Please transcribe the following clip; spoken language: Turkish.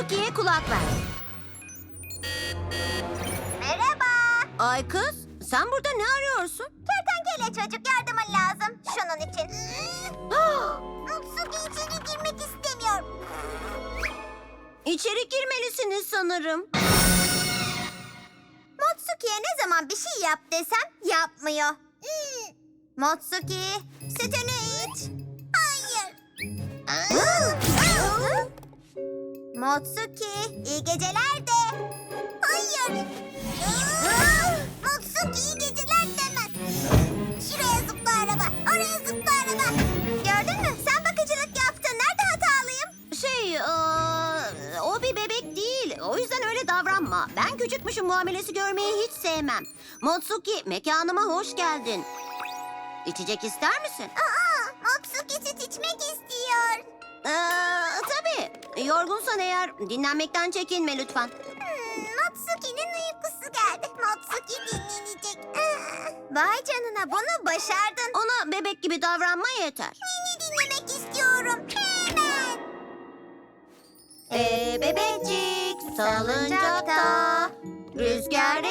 Motsuki'ye kulak ver. Merhaba. Ay kız, sen burada ne arıyorsun? Kertenkele çocuk yardımın lazım. Şunun için. Mutsuki içeri girmek istemiyor. İçeri girmelisiniz sanırım. Motsuki'ye ne zaman bir şey yap desem yapmıyor. Hmm. Motsuki sütünü iç. Hayır. Motsuki iyi geceler de. Hayır. Motsuki iyi geceler demez. Şuraya zıpla araba. Oraya zıpla araba. Gördün mü? Sen bakıcılık yaptın. Nerede hatalıyım? Şey, eee, o bir bebek değil. O yüzden öyle davranma. Ben küçükmüşüm muamelesi görmeyi hiç sevmem. Motsuki, mekanıma hoş geldin. İçecek ister misin? Aa, Motsuki süt içmek istiyor. Yorgunsan eğer dinlenmekten çekinme lütfen. Hmm, Matsuki'nin uykusu geldi. Matsuki dinlenecek. Ah, Vay canına bunu başardın. Ona bebek gibi davranma yeter. Seni dinlemek istiyorum. Hemen. Ee, bebecik salıncakta Rüzgar